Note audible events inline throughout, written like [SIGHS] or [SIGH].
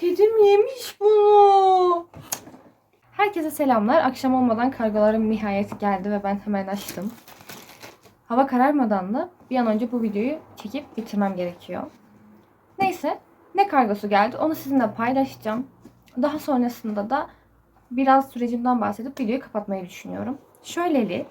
Kedim yemiş bunu. Herkese selamlar. Akşam olmadan kargolarım nihayet geldi ve ben hemen açtım. Hava kararmadan da bir an önce bu videoyu çekip bitirmem gerekiyor. Neyse ne kargosu geldi onu sizinle paylaşacağım. Daha sonrasında da biraz sürecimden bahsedip videoyu kapatmayı düşünüyorum. Şöyleli.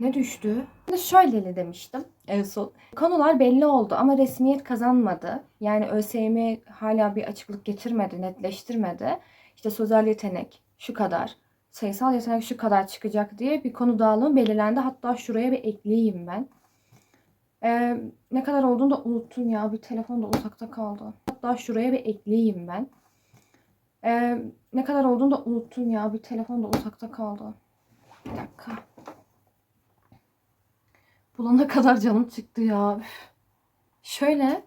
Ne düştü? Şöyleli demiştim en son. Konular belli oldu ama resmiyet kazanmadı. Yani ÖSYM hala bir açıklık getirmedi, netleştirmedi. İşte sözel yetenek şu kadar, sayısal yetenek şu kadar çıkacak diye bir konu dağılımı belirlendi. Hatta şuraya bir ekleyeyim ben. Ee, ne kadar olduğunu da unuttum ya. Bir telefon da uzakta kaldı. Hatta şuraya bir ekleyeyim ben. Ee, ne kadar olduğunu da unuttum ya. Bir telefon da uzakta kaldı. Bir dakika. Bulana kadar canım çıktı ya. Şöyle.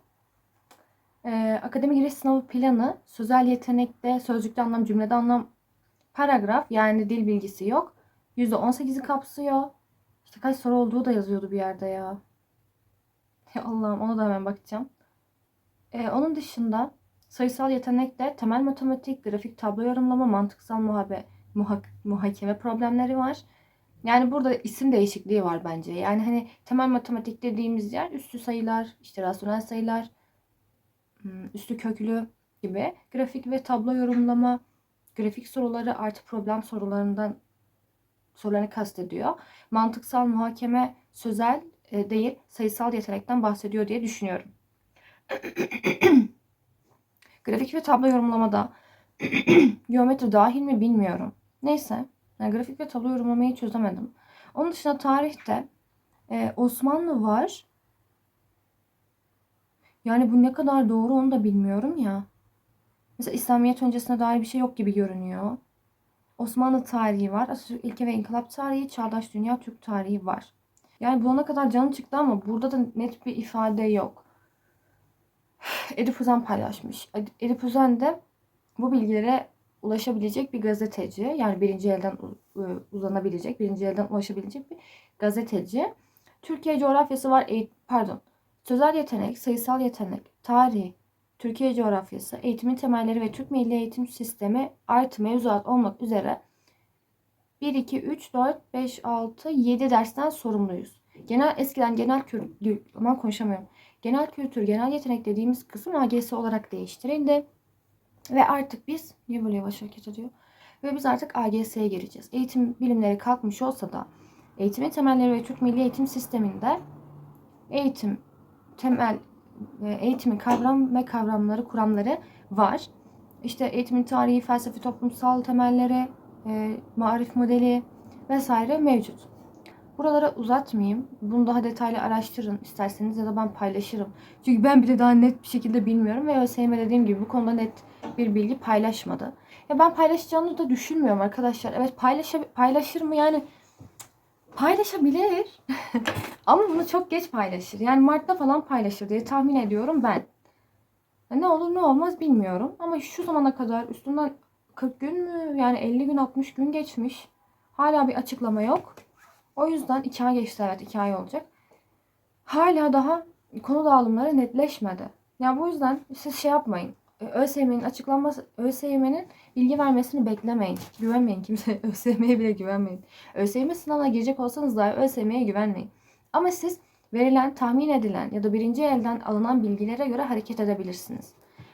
E, akademi giriş sınavı planı sözel yetenekte, sözcükte anlam, cümlede anlam, paragraf yani dil bilgisi yok. %18'i kapsıyor. İşte kaç soru olduğu da yazıyordu bir yerde ya. Ya Allah'ım ona da hemen bakacağım. E, onun dışında sayısal yetenekte temel matematik, grafik tablo yorumlama, mantıksal muhabe, muhak, muhakeme problemleri var. Yani burada isim değişikliği var bence. Yani hani temel matematik dediğimiz yer üstü sayılar, işte rasyonel sayılar, hmm, üstü köklü gibi. Grafik ve tablo yorumlama, grafik soruları artı problem sorularından sorularını kastediyor. Mantıksal muhakeme sözel e, değil, sayısal yetenekten bahsediyor diye düşünüyorum. [CLEARS THROAT] Grafik ve tablo yorumlamada [CLEARS THROAT] geometri dahil mi bilmiyorum. Neyse. Yani grafik ve tablo yorumlamayı çözemedim. Onun dışında tarihte e, Osmanlı var. Yani bu ne kadar doğru onu da bilmiyorum ya. Mesela İslamiyet öncesine dair bir şey yok gibi görünüyor. Osmanlı tarihi var. Atatürk ilke ve inkılap tarihi, çağdaş dünya Türk tarihi var. Yani bulana kadar canım çıktı ama burada da net bir ifade yok. [SIGHS] Edip Uzan paylaşmış. Edip Uzan de bu bilgilere ulaşabilecek bir gazeteci. Yani birinci elden uzanabilecek, birinci elden ulaşabilecek bir gazeteci. Türkiye coğrafyası var, pardon. Sözel yetenek, sayısal yetenek, tarih, Türkiye coğrafyası, eğitimin temelleri ve Türk Milli Eğitim Sistemi artı mevzuat olmak üzere 1, 2, 3, 4, 5, 6, 7 dersten sorumluyuz. Genel eskiden genel kültür, aman konuşamıyorum. Genel kültür, genel yetenek dediğimiz kısım AGS olarak değiştirildi. Ve artık biz, niye böyle yavaş hareket ediyor? Ve biz artık AGS'ye gireceğiz. Eğitim bilimleri kalkmış olsa da eğitimin temelleri ve Türk Milli Eğitim Sistemi'nde eğitim temel e, eğitimin kavram ve kavramları, kuramları var. İşte eğitimin tarihi, felsefi, toplumsal temelleri, e, marif modeli vesaire mevcut. Buralara uzatmayayım. Bunu daha detaylı araştırın isterseniz ya da ben paylaşırım. Çünkü ben bile daha net bir şekilde bilmiyorum ve ÖSYM dediğim gibi bu konuda net bir bilgi paylaşmadı. Ya ben paylaşacağını da düşünmüyorum arkadaşlar. Evet paylaş paylaşır mı yani paylaşabilir. [LAUGHS] Ama bunu çok geç paylaşır. Yani Mart'ta falan paylaşır diye tahmin ediyorum ben. Ne olur ne olmaz bilmiyorum. Ama şu zamana kadar üstünden 40 gün mü yani 50 gün 60 gün geçmiş. Hala bir açıklama yok. O yüzden 2 ay geçti evet 2 ay olacak. Hala daha konu dağılımları netleşmedi. Yani bu yüzden siz şey yapmayın. ÖSYM'nin açıklanması, ÖSYM'nin bilgi vermesini beklemeyin. Güvenmeyin kimse. [LAUGHS] ÖSYM'ye bile güvenmeyin. ÖSYM sınavına girecek olsanız dahi ÖSYM'ye güvenmeyin. Ama siz verilen, tahmin edilen ya da birinci elden alınan bilgilere göre hareket edebilirsiniz.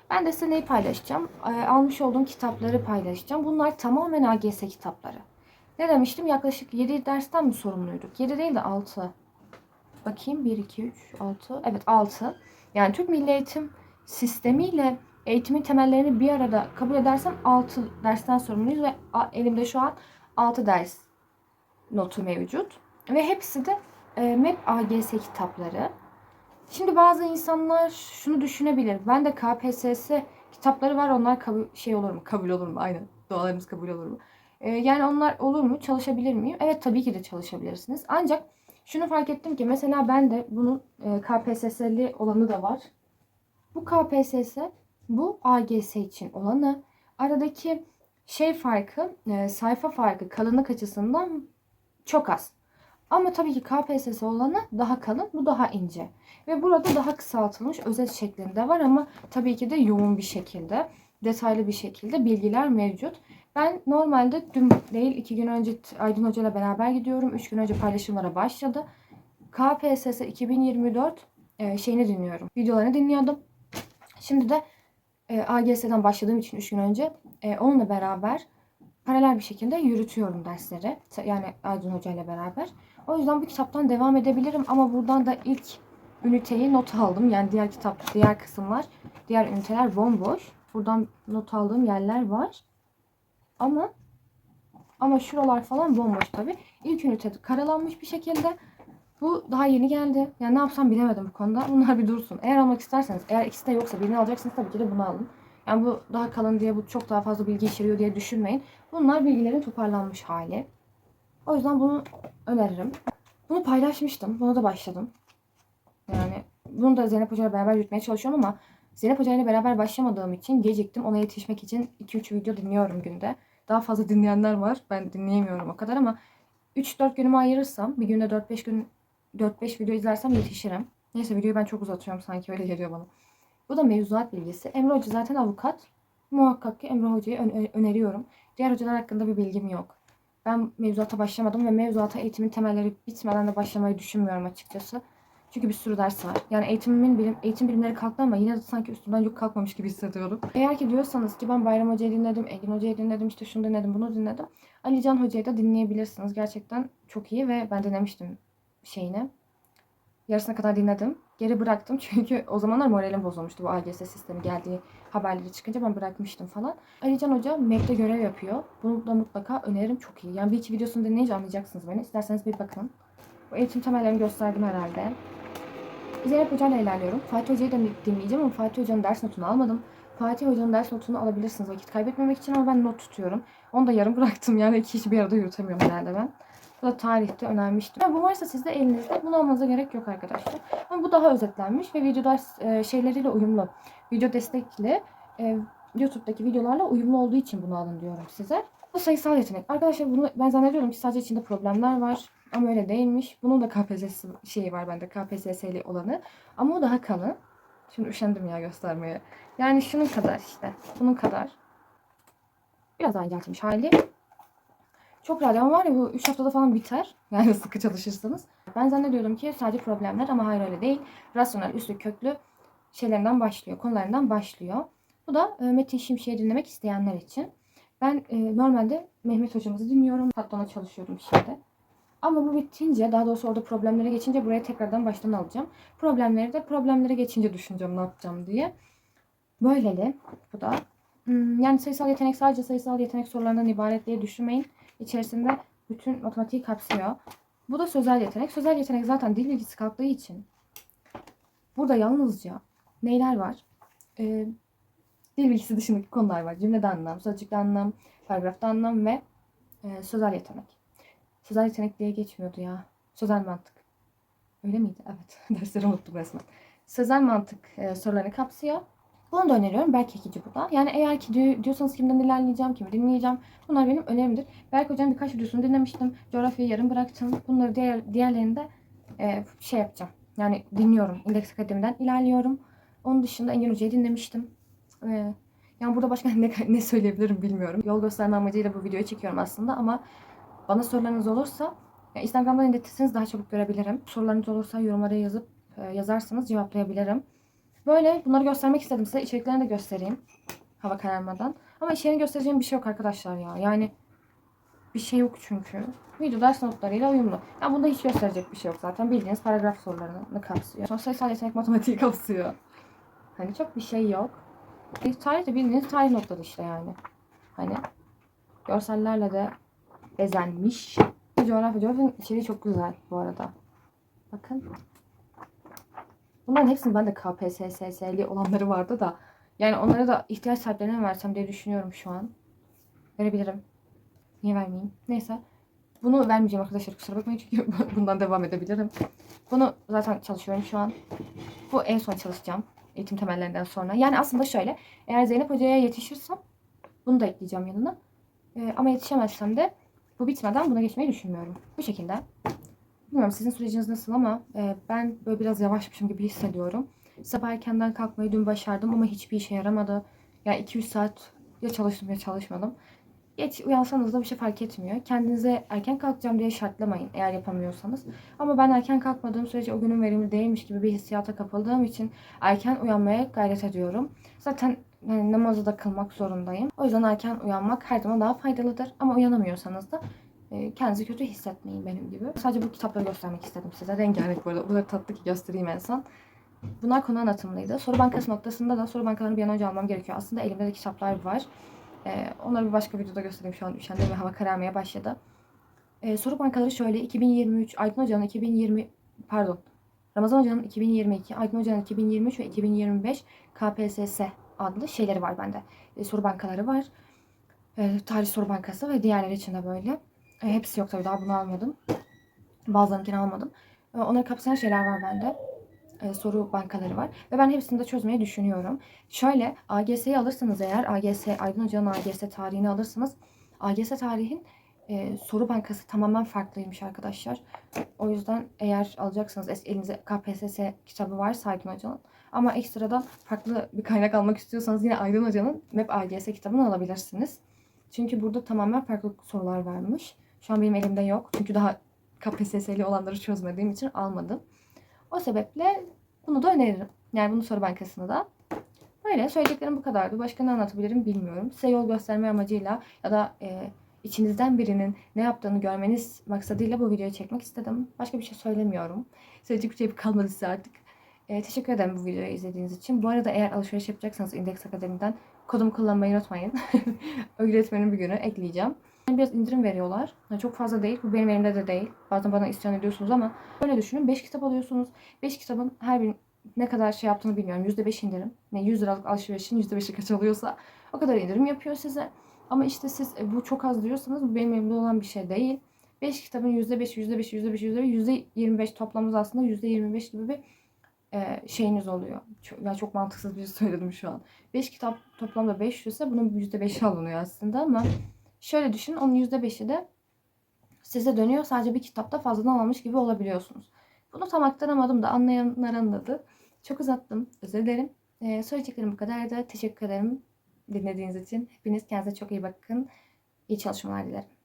Ben de size neyi paylaşacağım? Almış olduğum kitapları paylaşacağım. Bunlar tamamen AGS kitapları. Ne demiştim? Yaklaşık 7 dersten mi sorumluyduk? 7 değil de 6. Bakayım 1, 2, 3, 6. Evet 6. Yani Türk Milli Eğitim sistemiyle eğitimin temellerini bir arada kabul edersem 6 dersten sorumluyuz ve elimde şu an 6 ders notu mevcut. Ve hepsi de e, MEP AGS kitapları. Şimdi bazı insanlar şunu düşünebilir. Ben de KPSS kitapları var. Onlar kabul, şey olur mu? Kabul olur mu? Aynen. Dualarımız kabul olur mu? E, yani onlar olur mu? Çalışabilir miyim? Evet tabii ki de çalışabilirsiniz. Ancak şunu fark ettim ki mesela ben de bunun e, KPSS'li olanı da var. Bu KPSS bu AGS için olanı. Aradaki şey farkı, e, sayfa farkı kalınlık açısından çok az. Ama tabii ki KPSS olanı daha kalın, bu daha ince. Ve burada daha kısaltılmış özet şeklinde var ama tabii ki de yoğun bir şekilde, detaylı bir şekilde bilgiler mevcut. Ben normalde dün değil iki gün önce Aydın Hoca ile beraber gidiyorum. Üç gün önce paylaşımlara başladı. KPSS 2024 e, şeyini dinliyorum. Videolarını dinliyordum. Şimdi de e, AGS'den başladığım için 3 gün önce e, onunla beraber paralel bir şekilde yürütüyorum dersleri. Yani Aydın Hoca ile beraber. O yüzden bu kitaptan devam edebilirim ama buradan da ilk üniteyi not aldım. Yani diğer kitap, diğer kısımlar, diğer üniteler bomboş. Buradan not aldığım yerler var. Ama ama şuralar falan bomboş tabi. İlk ünite karalanmış bir şekilde. Bu daha yeni geldi. Yani ne yapsam bilemedim bu konuda. Bunlar bir dursun. Eğer almak isterseniz, eğer ikisi de yoksa birini alacaksınız tabii ki de bunu alın. Yani bu daha kalın diye bu çok daha fazla bilgi içeriyor diye düşünmeyin. Bunlar bilgilerin toparlanmış hali. O yüzden bunu öneririm. Bunu paylaşmıştım. Buna da başladım. Yani bunu da Zeynep Hoca ile beraber yürütmeye çalışıyorum ama Zeynep Hoca ile beraber başlamadığım için geciktim. Ona yetişmek için 2-3 video dinliyorum günde. Daha fazla dinleyenler var. Ben dinleyemiyorum o kadar ama 3-4 günümü ayırırsam bir günde 4-5 gün 4-5 video izlersem yetişirim. Neyse videoyu ben çok uzatıyorum sanki öyle geliyor bana. Bu da mevzuat bilgisi. Emre Hoca zaten avukat. Muhakkak ki Emre Hoca'yı ön- öneriyorum. Diğer hocalar hakkında bir bilgim yok. Ben mevzuata başlamadım ve mevzuata eğitimin temelleri bitmeden de başlamayı düşünmüyorum açıkçası. Çünkü bir sürü ders var. Yani eğitimimin bilim, eğitim bilimleri kalktı ama yine de sanki üstümden yük kalkmamış gibi hissediyorum. Eğer ki diyorsanız ki ben Bayram Hoca'yı dinledim, Engin Hoca'yı dinledim, işte şunu dinledim, bunu dinledim. Ali Can Hoca'yı da dinleyebilirsiniz. Gerçekten çok iyi ve ben dinlemiştim şeyini. Yarısına kadar dinledim. Geri bıraktım [LAUGHS] çünkü o zamanlar moralim bozulmuştu bu AGS sistemi geldiği haberleri çıkınca ben bırakmıştım falan. Ali Can Hoca MEP'te görev yapıyor. Bunu da mutlaka öneririm çok iyi. Yani bir iki videosunu dinleyince anlayacaksınız beni. İsterseniz bir bakın. Bu eğitim temellerini gösterdim herhalde. Zeynep Hoca'yla ilerliyorum. Fatih Hoca'yı da dinleyeceğim ama Fatih Hoca'nın ders notunu almadım. Fatih Hoca'nın ders notunu alabilirsiniz vakit kaybetmemek için ama ben not tutuyorum. Onu da yarım [LAUGHS] bıraktım yani iki işi bir arada yürütemiyorum herhalde ben. Bu da tarihte önermiştim. Yani bu varsa sizde elinizde bunu almanıza gerek yok arkadaşlar. Ama bu daha özetlenmiş ve video ders e, şeyleriyle uyumlu. Video destekli e, YouTube'daki videolarla uyumlu olduğu için bunu alın diyorum size. Bu sayısal yetenek. Arkadaşlar bunu ben zannediyorum ki sadece içinde problemler var. Ama öyle değilmiş. Bunun da KPSS şeyi var bende. KPSS'li olanı. Ama o daha kalın. Şimdi üşendim ya göstermeye. Yani şunun kadar işte. Bunun kadar. Biraz daha inceltilmiş hali. Çok rahat ama var ya bu 3 haftada falan biter. [LAUGHS] Yani sıkı çalışırsanız. Ben zannediyordum ki sadece problemler ama hayır öyle değil. Rasyonel, üslü, köklü şeylerinden başlıyor. Konularından başlıyor. Bu da e, Metin Şimşek'i dinlemek isteyenler için. Ben e, normalde Mehmet hocamızı dinliyorum. Hatta ona çalışıyorum şimdi. Ama bu bitince daha doğrusu orada problemlere geçince buraya tekrardan baştan alacağım. Problemleri de problemlere geçince düşüneceğim ne yapacağım diye. Böyleli bu da. Hmm, Yani sayısal yetenek sadece sayısal yetenek sorularından ibaret diye düşünmeyin. İçerisinde bütün matematiği kapsıyor. Bu da sözel yetenek. Sözel yetenek zaten dil bilgisi kalktığı için. Burada yalnızca neyler var? Ee, dil bilgisi dışındaki konular var. Cümlede anlam, sözcükte anlam, paragrafta anlam ve e, sözel yetenek. Sözel yetenek diye geçmiyordu ya. Sözel mantık. Öyle miydi? Evet. [LAUGHS] Dersleri unuttum resmen. Sözel mantık e, sorularını kapsıyor. Bunu da öneriyorum. Belki ikinci bu da. Yani eğer ki di- diyorsanız kimden ilerleyeceğim, kimi dinleyeceğim. Bunlar benim önerimdir. Belki hocam birkaç videosunu dinlemiştim. Coğrafyayı yarım bıraktım. Bunları diğer diğerlerini de e, şey yapacağım. Yani dinliyorum. İndeks Akademi'den ilerliyorum. Onun dışında Engin Hoca'yı dinlemiştim. E, yani burada başka [LAUGHS] ne, ne söyleyebilirim bilmiyorum. Yol gösterme amacıyla bu videoyu çekiyorum aslında ama bana sorularınız olursa ya Instagram'dan iletirseniz daha çabuk görebilirim. Sorularınız olursa yorumlara yazıp e, yazarsanız cevaplayabilirim. Böyle bunları göstermek istedim size. İçeriklerini de göstereyim. Hava kararmadan. Ama içeriğini göstereceğim bir şey yok arkadaşlar ya. Yani bir şey yok çünkü. Video ders notlarıyla uyumlu. Yani bunda hiç gösterecek bir şey yok zaten. Bildiğiniz paragraf sorularını kapsıyor. Sonra sayısal yetenek matematiği [LAUGHS] kapsıyor. Hani çok bir şey yok. Tarih de bildiğiniz tarih notları işte yani. Hani görsellerle de bezenmiş. Coğrafya, coğrafyanın içeriği çok güzel bu arada. Bakın. Bunların hepsinin bende KPSS'li olanları vardı da. Yani onlara da ihtiyaç sahiplerine versem diye düşünüyorum şu an. Verebilirim. Niye vermeyeyim? Neyse. Bunu vermeyeceğim arkadaşlar kusura bakmayın çünkü [LAUGHS] bundan devam edebilirim. Bunu zaten çalışıyorum şu an. Bu en son çalışacağım. Eğitim temellerinden sonra. Yani aslında şöyle. Eğer Zeynep Hoca'ya yetişirsem bunu da ekleyeceğim yanına. Ee, ama yetişemezsem de bu bitmeden buna geçmeyi düşünmüyorum. Bu şekilde. Bilmiyorum sizin süreciniz nasıl ama e, ben böyle biraz yavaşmışım gibi hissediyorum. Sabah erkenden kalkmayı dün başardım ama hiçbir işe yaramadı. Yani 2-3 saat ya çalıştım ya çalışmadım. Geç uyansanız da bir şey fark etmiyor. Kendinize erken kalkacağım diye şartlamayın eğer yapamıyorsanız. Ama ben erken kalkmadığım sürece o günün verimli değilmiş gibi bir hissiyata kapıldığım için erken uyanmaya gayret ediyorum. Zaten yani namazı da kılmak zorundayım. O yüzden erken uyanmak her zaman daha faydalıdır. Ama uyanamıyorsanız da e, kendinizi kötü hissetmeyin benim gibi. Sadece bu kitapları göstermek istedim size. Rengarenk bu arada. O kadar tatlı ki göstereyim en son. Bunlar konu anlatımlıydı. Soru bankası noktasında da soru bankalarını bir an önce almam gerekiyor. Aslında elimde de kitaplar var. Ee, onları bir başka videoda göstereyim. Şu an üşendim ve hava kararmaya başladı. Ee, soru bankaları şöyle. 2023, Aydın Hoca'nın 2020, pardon. Ramazan Hoca'nın 2022, Aydın Hoca'nın 2023 ve 2025 KPSS adlı şeyleri var bende. Ee, soru bankaları var. Ee, tarih soru bankası ve diğerleri için de böyle. Ee, hepsi yok tabii daha bunu almadım. Bazılarınkini almadım. Ee, onları kapsayan şeyler var bende e, soru bankaları var. Ve ben hepsini de çözmeyi düşünüyorum. Şöyle AGS'yi alırsanız eğer AGS, Aydın Hoca'nın AGS tarihini alırsanız AGS tarihin e, soru bankası tamamen farklıymış arkadaşlar. O yüzden eğer alacaksanız elinizde KPSS kitabı varsa Aydın Hoca'nın ama ekstradan farklı bir kaynak almak istiyorsanız yine Aydın Hoca'nın MEP AGS kitabını alabilirsiniz. Çünkü burada tamamen farklı sorular varmış. Şu an benim elimde yok. Çünkü daha KPSS'li olanları çözmediğim için almadım. O sebeple bunu da öneririm. Yani bunu soru bankasını da. Böyle söyleyeceklerim bu kadardı. Başka ne anlatabilirim bilmiyorum. Size yol gösterme amacıyla ya da e, içinizden birinin ne yaptığını görmeniz maksadıyla bu videoyu çekmek istedim. Başka bir şey söylemiyorum. Söyleyecek bir şey kalmadı size artık. E, teşekkür ederim bu videoyu izlediğiniz için. Bu arada eğer alışveriş yapacaksanız Index Akademi'den kodumu kullanmayı unutmayın. [LAUGHS] Öğretmenin bir günü ekleyeceğim. Biraz indirim veriyorlar. Yani çok fazla değil. Bu benim elimde de değil. Bazen bana isyan ediyorsunuz ama öyle düşünün. 5 kitap alıyorsunuz. 5 kitabın her bir ne kadar şey yaptığını bilmiyorum. %5 indirim. Yani 100 liralık alışverişin %5'i kaç alıyorsa o kadar indirim yapıyor size. Ama işte siz e, bu çok az diyorsanız bu benim elimde olan bir şey değil. 5 kitabın %5, %5, %5, %5, %25 toplamımız aslında %25 gibi bir e, şeyiniz oluyor. Çok, ya çok mantıksız bir şey söyledim şu an. 5 kitap toplamda 500 ise bunun %5'i alınıyor aslında ama şöyle düşünün onun %5'i de size dönüyor. Sadece bir kitapta fazladan almış gibi olabiliyorsunuz. Bunu tam aktaramadım da anlayanlar anladı. Çok uzattım. Özür dilerim. Ee, söyleyeceklerim bu kadar da teşekkür ederim dinlediğiniz için. Hepiniz kendinize çok iyi bakın. İyi çalışmalar dilerim.